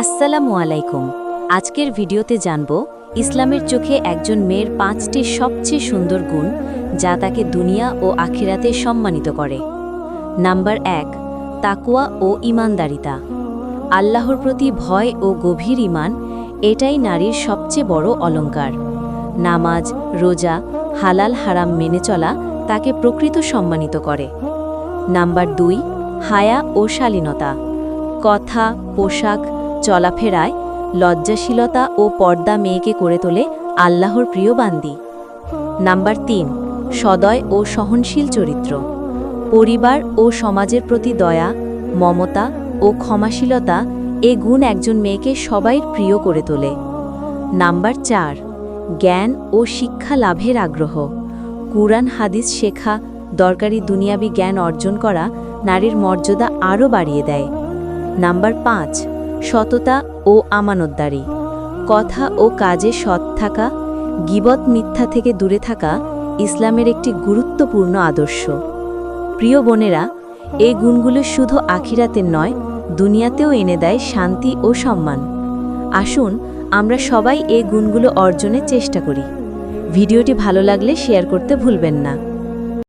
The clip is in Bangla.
আসসালামু আলাইকুম। আজকের ভিডিওতে জানব, ইসলামের চোখে একজন মেয়ের পাঁচটি সবচেয়ে সুন্দর গুণ যা তাকে দুনিয়া ও আখিরাতে সম্মানিত করে। নাম্বার এক তাকুয়া ও ইমানদারিতা আল্লাহর প্রতি ভয় ও গভীর ইমান এটাই নারীর সবচেয়ে বড় অলংকার। নামাজ, রোজা, হালাল হারাম মেনে চলা তাকে প্রকৃত সম্মানিত করে। নাম্বার দুই, হায়া ও শালীনতা। কথা, পোশাক চলাফেরায় লজ্জাশীলতা ও পর্দা মেয়েকে করে তোলে আল্লাহর প্রিয় বান্দি। নাম্বার তিন, সদয় ও সহনশীল চরিত্র। পরিবার ও সমাজের প্রতি দয়া, মমতা ও ক্ষমাশীলতা এ গুণ একজন মেয়েকে সবাই প্রিয় করে তোলে। নাম্বার চার, জ্ঞান ও শিক্ষা লাভের আগ্রহ। কুরআন, হাদিস শেখা, দরকারি দুনিয়াবি জ্ঞান অর্জন করা নারীর মর্যাদা আরও বাড়িয়ে দেয়। নাম্বার পাঁচ সততা ও আমানতদারি। কথা ও কাজে সৎ থাকা, গিবত মিথ্যা থেকে দূরে থাকা ইসলামের একটি গুরুত্বপূর্ণ আদর্শ। প্রিয় বোনেরা, এই গুণগুলো শুধু আখিরাতের নয়, দুনিয়াতেও এনে দেয় শান্তি ও সম্মান। আসুন, আমরা সবাই এই গুণগুলো অর্জনের চেষ্টা করি। ভিডিওটি ভালো লাগলে শেয়ার করতে ভুলবেন না।